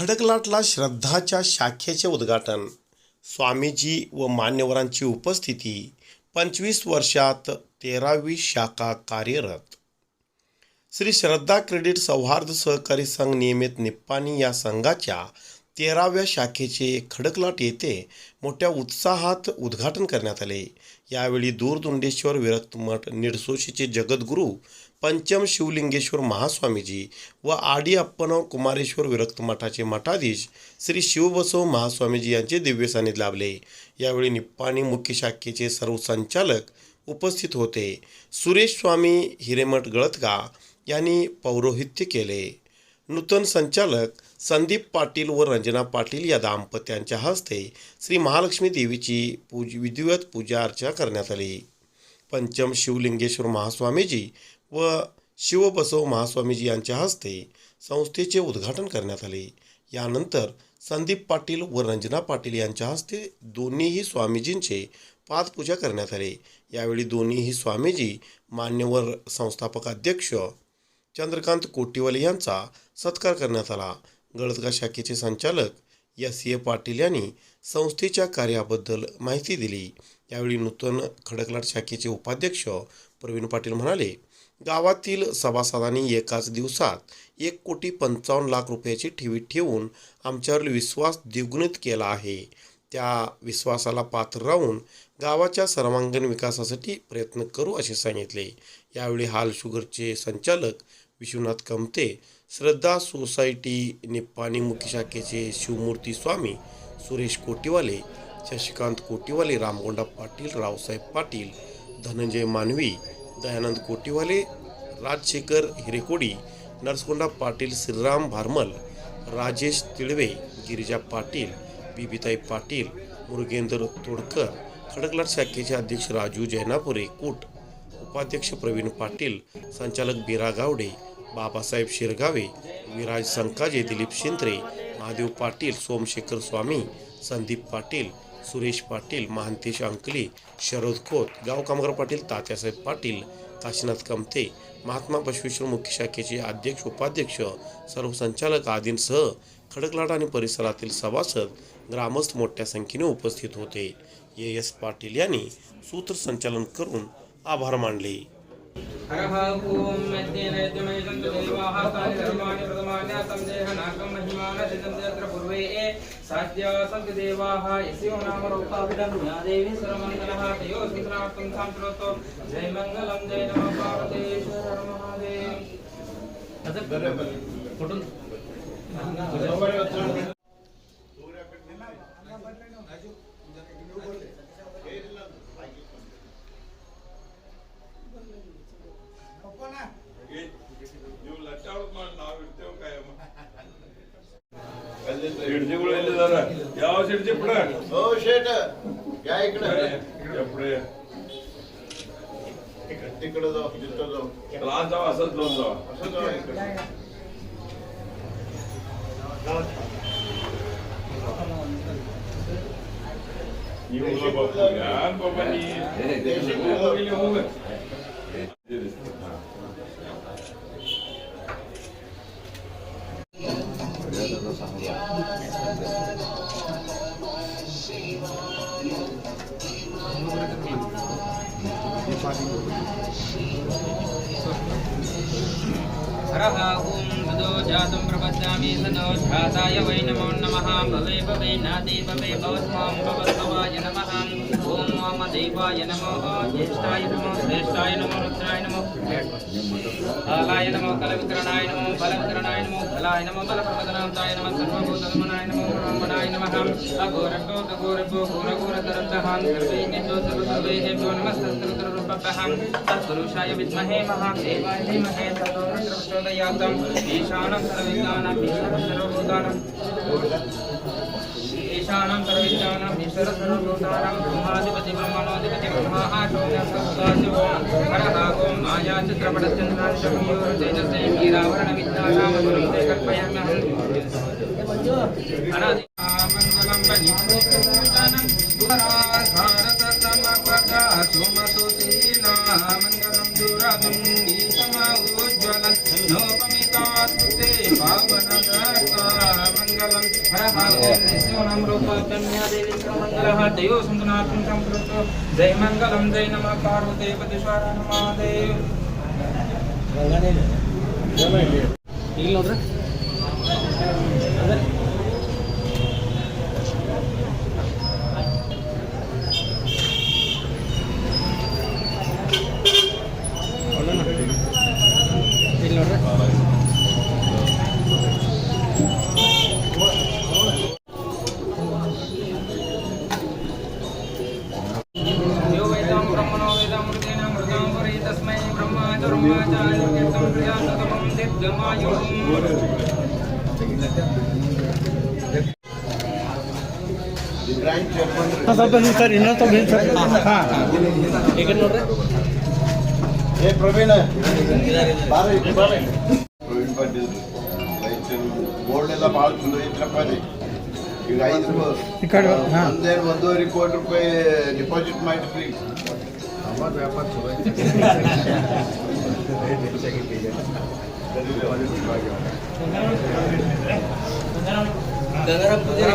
खडकलाटला श्रद्धाच्या शाखेचे उद्घाटन. स्वामीजी व मान्यवरांची उपस्थिती पंचवीस वर्षात तेरावी शाखा कार्यरत. श्री श्रद्धा क्रेडिट सौहार्द सहकारी संघ नियमित निप्पाणी या संघाच्या तेराव्या शाखेचे खडकलाट येथे मोठ्या उत्साहात उद्घाटन करण्यात आले. यावेळी दूरदुंडेश्वर विरक्त मठ निडसोशीचे जगद्गुरू पंचम शिवलिंगेश्वर महास्वामीजी व आडी अप्पनव कुमारेश्वर विरक्त मठाचे मठाधीश श्री शिवबसव महास्वामीजी यांचे दिव्य सानिध्य लाभले. यावेळी निप्पाणी मुख्य शाखेचे सर्व संचालक उपस्थित होते. सुरेश स्वामी हिरेमठ गळतगा यांनी पौरोहित्य केले. नूतन संचालक संदीप पाटील व रंजना पाटील या दाम्पत्यांच्या हस्ते श्री महालक्ष्मी देवीची पूज विधिवत पूजा अर्चा करण्यात आली. पंचम शिवलिंगेश्वर महास्वामीजी व शिवबसव महास्वामीजी यांच्या हस्ते संस्थेचे उद्घाटन करण्यात आले. यानंतर संदीप पाटील व रंजना पाटील यांच्या हस्ते दोन्हीही स्वामीजींचे पादपूजा करण्यात आले. यावेळी दोन्हीही स्वामीजी मान्यवर संस्थापक अध्यक्ष चंद्रकांत कोटीवाले यांचा सत्कार करण्यात आला. गळदगा शाखेचे संचालक एस. ए. पाटील यांनी संस्थेच्या कार्याबद्दल माहिती दिली. यावेळी नूतन खडकलाट शाखेचे उपाध्यक्ष प्रवीण पाटील म्हणाले गावातील सभासदांनी एकाच दिवसात एक कोटी पंचावन्न लाख रुपयाची ठेवी ठेवून आमच्यावर विश्वास द्विगुणित केला आहे. त्या विश्वासाला पात्र राहून गावाच्या सर्वांगीण विकासासाठी प्रयत्न करू असे सांगितले. यावेळी हाल शुगरचे संचालक विश्वनाथ कमते श्रद्धा सोसायटी निप्पाणीमुखी शाखेचे शिवमूर्ती स्वामी सुरेश कोटीवाले शशिकांत कोटीवाले रामगोंडा पाटील रावसाहेब पाटील धनंजय मानवी दयानंद कोटीवाले राजशेखर हिरेकोडी नरसकोंडा पाटील श्रीराम भारमल राजेश तिळवे गिरिजा पाटील बिबिताई पाटील मुरुगेंद्र तोडकर खडकलाट शाखेचे अध्यक्ष राजू जैनापुरे कूट उपाध्यक्ष प्रवीण पाटील संचालक बिरा गावडे बाबासाहेब शिरगावे विराज संकाजे दिलीप शिंत्रे महादेव पाटील सोमशेखर स्वामी संदीप पाटील सुरेश पाटील महांतेश अंकली शरद खोत गाव कामगार पाटील तात्यासाहेब पाटील काशीनाथ कमते महात्मा बसवेश्वर मुख्य शाखेचे अध्यक्ष उपाध्यक्ष सर्व संचालक आदींसह खडकलाट आणि परिसरातील सभासद ग्रामस्थ मोठ्या संख्येने उपस्थित होते. ए. एस. पाटील यांनी सूत्रसंचालन करून आभार मानले. हरः ॐ यज्ञेन यज्ञमये सन्तु देवाः तानि धर्माणि प्रथमान्यासं देहनाकं महिमानसितं यत्र पूर्वे ये साध्या सन्तु देवाः यस्यो नाम रूपाभिधं या देवी सर्वमङ्गलः तयोऽस्मि श्रावकं साम्प्रोतो जय मङ्गलं जय नमः पार्वतीश्वर महादेव कुठून 咱家啊，生多少？生多少？你五十块钱，五块钱，对对对，五十块钱，五十。我这都上去了。वरहाहूं सदो जातं प्रपद्यामि सदो जाताय वै नमो नमः भवे भवे नादे भवे भवत्वां भवत्वाय नमः ॐ वामदेवाय नमो ज्येष्ठाय नमो श्रेष्ठाय नमो रुद्राय नमो కాలాయ నమో కల వికరణాయ నమో బల వికరణాయ నమో కలాయ నమో బల ప్రపదనాంతాయ నమ సర్వభూతమనాయ నమో బ్రహ్మణాయ నమ అఘోరకో దఘోరకో ఘోరఘోర దరద్దహాం సర్వేజ్ఞో సర్వసర్వేజ్ఞో నమస్తృతరూపహం తత్పురుషాయ ఈశానం సర్వవిజ్ఞానం ఈశ్వర సర్వభూతానం బ్రహ్మాధిపతి బ్రహ్మణోధిపతి బ్రహ్మాశోన్య సర్వాశివ హర மாயாச்சித்திரபடத்தின் கல்பயம் જય મંગલમ જય નમ પાર્વતી પતિશ્વર મહાદેવ ಸರ್ ಸರ್ ಇನ್ನೊಂದು ಸ್ವಲ್ಪ ಸರ್ ಹಾಂ ಹೇಗೆ ನೋಡ್ರಿ ಏ ಪ್ರವೀಣ ಪ್ರವೀಣ್ ಪಾಟೀಲ್ ರೈತರು ಬೋರ್ಡ್ ಎಲ್ಲ ಭಾಳ ಚಲೋ ಐತ್ರಪ್ಪ ರೀ ಈಗ ಐದು ಒಂದೇನು ಒಂದೂವರೆ ಕೋಟಿ ರೂಪಾಯಿ ಡಿಪಾಸಿಟ್ ಮಾಡಿದ್ರಿ ಅವಾಗ ವ್ಯಾಪಾರ ಚಲೋ ಐತಿ ಗಂಗಾರಾಮ್ ಪೂಜಾರಿ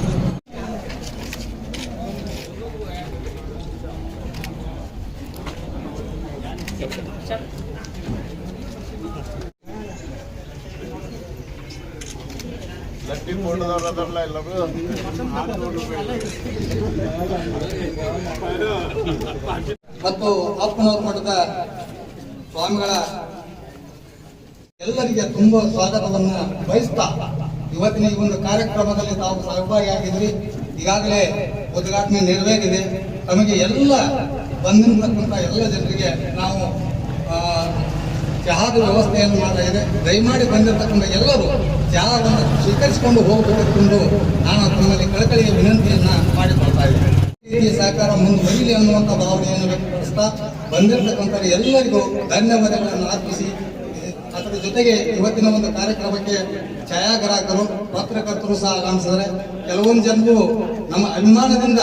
ಎಲ್ಲರೂ ಮತ್ತು ಅಪ್ಪನವ್ರ ಮಠದ ಸ್ವಾಮಿಗಳ ಎಲ್ಲರಿಗೆ ತುಂಬ ಸ್ವಾಗತವನ್ನ ಬಯಸ್ತಾ ಇವತ್ತಿನ ಈ ಒಂದು ಕಾರ್ಯಕ್ರಮದಲ್ಲಿ ತಾವು ಸಹಭಾಗಿಯಾಗಿದ್ರಿ ಈಗಾಗಲೇ ಉದ್ಘಾಟನೆ ನೆರವೇರಿದೆ. ತಮಗೆ ಎಲ್ಲ ಬಂದಿರತಕ್ಕಂಥ ಎಲ್ಲ ಜನರಿಗೆ ನಾವು ಚಹಾದ ವ್ಯವಸ್ಥೆಯನ್ನು ಮಾಡಲಾಗಿದೆ ದಯಮಾಡಿ ಬಂದಿರತಕ್ಕಂಥ ಎಲ್ಲರೂ ಚಹಾವನ್ನು ಸ್ವೀಕರಿಸಿಕೊಂಡು ಹೋಗಬೇಕೆಂದು ನಾನು ತಮ್ಮಲ್ಲಿ ಕಳಕಳಿಯ ವಿನಂತಿಯನ್ನು ಮಾಡಿಕೊಳ್ತಾ ಇದ್ದೇನೆ. ಈ ಸಹಕಾರ ಮುಂದುವರಿಲಿ ಅನ್ನುವಂಥ ಭಾವನೆಯನ್ನು ವ್ಯಕ್ತಪಡಿಸ್ತಾ ಬಂದಿರತಕ್ಕಂಥ ಎಲ್ಲರಿಗೂ ಧನ್ಯವಾದಗಳನ್ನು ಅರ್ಪಿಸಿ, ಅದರ ಜೊತೆಗೆ ಇವತ್ತಿನ ಒಂದು ಕಾರ್ಯಕ್ರಮಕ್ಕೆ ಛಾಯಾಗ್ರಾಹಕರು, ಪತ್ರಕರ್ತರು ಸಹ ಆಗಮಿಸಿದರೆ ಕೆಲವೊಂದು ಜನರು ನಮ್ಮ ಅಭಿಮಾನದಿಂದ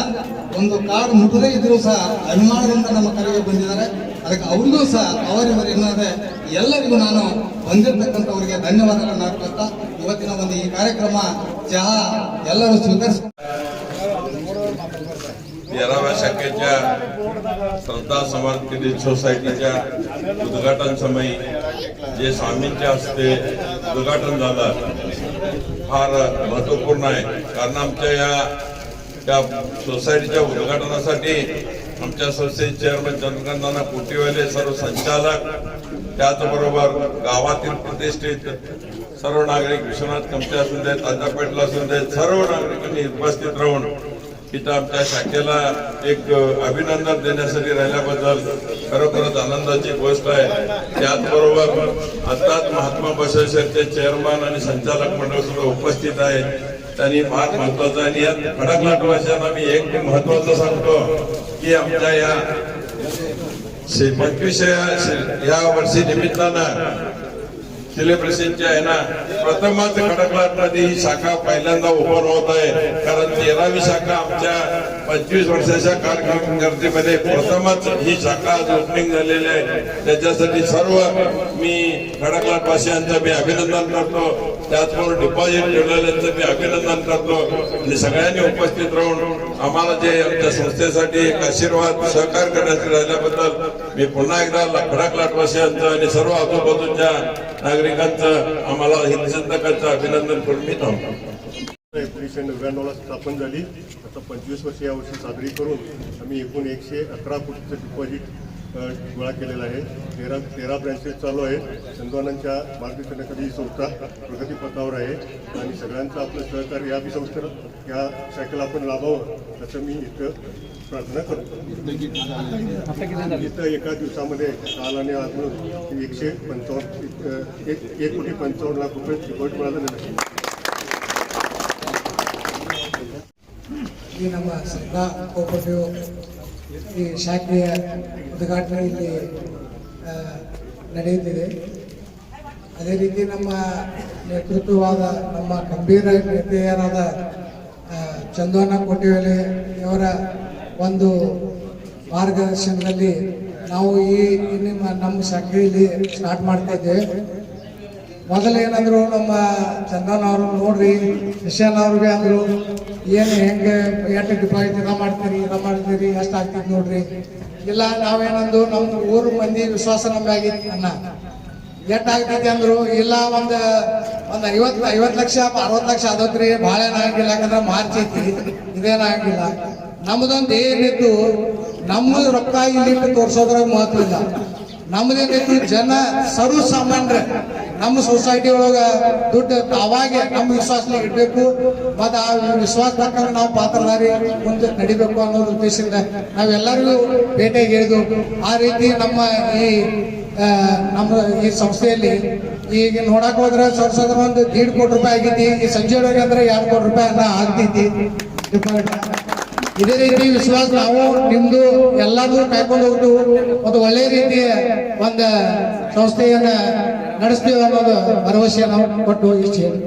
ಒಂದು ಕಾರ್ಡ್ ಮುಟ್ಟದೇ ಇದ್ರೂ ಸಹ ಅಭಿಮಾನದಿಂದ ನಮ್ಮ ಕರೆಗೆ ಬಂದಿದ್ದಾರೆ. ಅದಕ್ಕೆ ಅವರಿಗೂ ಸಹ ಅವರಿವರು ಎನ್ನದೆ ಎಲ್ಲರಿಗೂ ನಾನು ಬಂದಿರತಕ್ಕಂಥವರಿಗೆ ಧನ್ಯವಾದಗಳನ್ನು ಅರ್ಪಿಸ್ತಾ ಇವತ್ತಿನ ಒಂದು ಈ ಕಾರ್ಯಕ್ರಮ ಚಹಾ ಎಲ್ಲರೂ ಸ್ವೀಕರಿಸ तेराव्या शाखेच्या श्रद्धा समर्थ क्रेडिट सोसायटीच्या उद्घाटन समयी जे स्वामींच्या हस्ते उद्घाटन झालं फार महत्वपूर्ण आहे कारण आमच्या या त्या सोसायटीच्या उद्घाटनासाठी आमच्या संस्थेचे चेअरमन चंद्रकांत कोटीवाले सर्व संचालक त्याचबरोबर गावातील प्रतिष्ठित सर्व नागरिक विश्वनाथ कमते असून देत तांजापेठला असून देत सर्व नागरिकांनी उपस्थित राहून इथं आमच्या शाखेला एक अभिनंदन देण्यासाठी राहिल्याबद्दल खरोखरच आनंदाची गोष्ट आहे. त्याचबरोबर आताच महात्मा बसवेश्वरचे चेअरमन आणि संचालक मंडळ सुद्धा उपस्थित आहेत त्यांनी फार महत्वाचं आणि यात खडकलाट भाषांना मी एक महत्वाचं सांगतो की आमच्या या पंचवीस या वर्षी निमित्तानं सेलिब्रेशनच्या आहे ना प्रथमच खडकलाटमध्ये ही शाखा पहिल्यांदा ओपन होत आहे. कारण तेरावी शाखा आमच्या पंचवीस वर्षाच्या कारकिर्दीमध्ये प्रथमच ही शाखा ओपनिंग झालेली आहे. त्याच्यासाठी सर्व मी खडकलाटवासियांचं मी अभिनंदन करतो. त्याचबरोबर डिपॉझिट ठेवलेल्यांचं मी अभिनंदन करतो. आणि सगळ्यांनी उपस्थित राहून आम्हाला जे आमच्या संस्थेसाठी एक आशीर्वाद सहकार करण्यासाठी राहिल्याबद्दल मी पुन्हा एकदा खडकलाटवासियांचं आणि सर्व आजूबाजूच्या नागरिकांचं आम्हाला हितचिंतकांचं अभिनंदन करून मी थांबतो. एकोणीसशे नव्याण्णवला स्थापन झाली. आता पंचवीस वर्ष यावर्षी साजरी करून आम्ही एकूण एकशे अकरा कोटीचं डिपॉझिट गोळा केलेलं आहे तेरा तेरा ब्रँचेस चालू आहे चंदवानांच्या मार्गदर्शनाखाली ही संस्था प्रगतीपथावर आहे आणि सगळ्यांचं आपलं सहकार्य या बी संस्थेला या शाखेला आपण लाभावं असं मी इथं प्रार्थना करतो इथं एका दिवसामध्ये काल आणि आज मिळून एकशे पंचावन्न एक एक कोटी पंचावन्न लाख रुपये डिपॉझिट मिळालेलं आहे ಈ ನಮ್ಮ ಶ್ರದ್ಧಾ ಕೋಪರೇಟಿವ್ ಈ ಶಾಖೆಯ ಉದ್ಘಾಟನೆ ಇಲ್ಲಿ ನಡೆಯುತ್ತಿದೆ. ಅದೇ ರೀತಿ ನಮ್ಮ ನೇತೃತ್ವವಾದ ನಮ್ಮ ಗಂಭೀರ ನೇತೆಯರಾದ ಆ, ಚಂದೋನ ಕೋಟಿವೇಲೆ ಇವರ ಒಂದು ಮಾರ್ಗದರ್ಶನದಲ್ಲಿ ನಾವು ಈ ನಿಮ್ಮ ನಮ್ಮ ಶಾಖೆಯಲ್ಲಿ ಸ್ಟಾರ್ಟ್ ಮಾಡ್ತಾ ಇದ್ದೇವೆ. ಮೊದಲು ಏನಂದ್ರು ನಮ್ಮ ಚಂದನ್ ಅವರು ನೋಡ್ರಿ ನಿಶಾನ್ ಅವ್ರಿಗೆ ಅಂದ್ರು, ಏನು ಹೆಂಗೆ ಎಷ್ಟು ಡಿಪಾಸಿಟ್ ಇದ ಮಾಡ್ತೀರಿ ಇದ ಮಾಡ್ತೀರಿ, ಎಷ್ಟು ಆಗ್ತೈತಿ ನೋಡ್ರಿ? ಇಲ್ಲ ನಾವೇನಂದು ನಮ್ಮ ಊರು ಮಂದಿ ವಿಶ್ವಾಸ ನಮ್ಮಾಗಿತ್ತು ಅನ್ನ. ಎಷ್ಟು ಆಗ್ತೈತಿ ಅಂದ್ರು, ಇಲ್ಲ, ಒಂದು ಒಂದು ಐವತ್ತು ಐವತ್ತು ಲಕ್ಷ ಅರವತ್ತು ಲಕ್ಷ ಆದತ್ರಿ ಭಾಳ ಏನಾಗಿಲ್ಲ ಯಾಕಂದ್ರೆ ಮಾರ್ಚ್ ಐತಿ ಇದೇನಾಗಿಲ್ಲ ನಮ್ದೊಂದು ಏನಿತ್ತು ನಮ್ಮ ರೊಕ್ಕ ಇಲ್ಲಿ ತೋರಿಸೋದ್ರಾಗ ಮಹತ್ವ ಇಲ್ಲ. ನಮ್ದೇನಿತ್ತು ಜನ ಸರ್ವ ಸಾಮಾನ್ಯ ನಮ್ಮ ಸೊಸೈಟಿ ಒಳಗ ದುಡ್ಡು ಅವಾಗೆ ನಮ್ಮ ವಿಶ್ವಾಸನಾಗ ಇಡಬೇಕು. ಮತ್ತು ಆ ವಿಶ್ವಾಸ ಪ್ರಕಾರ ನಾವು ಪಾತ್ರಧಾರಿ ಮುಂದೆ ನಡಿಬೇಕು ಅನ್ನೋ ಉದ್ದೇಶದಿಂದ ನಾವೆಲ್ಲರಿಗೂ ಭೇಟಿಯಾಗಿ ಹೇಳಿದ್ವು ಆ ರೀತಿ ನಮ್ಮ ಈ ನಮ್ಮ ಈ ಸಂಸ್ಥೆಯಲ್ಲಿ ಈಗ ನೋಡಕ್ ಹೋದ್ರೆ ಸರ್ಸದ್ರ ಒಂದು ದೀಡ್ ಕೋಟಿ ರೂಪಾಯಿ ಆಗೈತಿ ಈ ಸಂಜೆ ಒಳಗೆ ಅಂದ್ರೆ ಎರಡು ಕೋಟಿ ರೂಪಾಯಿ ಅಂತ ಆಗ್ತೈತಿ. ಇದೇ ರೀತಿ ವಿಶ್ವಾಸ ನಾವು ನಿಮ್ದು ಎಲ್ಲಾರ್ದು ಕಾಯ್ಕೊಂಡು ಹೋಗ್ತು ಒಂದು ಒಳ್ಳೆ ರೀತಿಯ ಒಂದು ಸಂಸ್ಥೆಯನ್ನ ನಡೆಸ್ತೀವಿ ಅನ್ನೋದು ಭರವಸೆ ನಾವು ಕೊಟ್ಟು ಇಷ್ಟು ಹೇಳಿ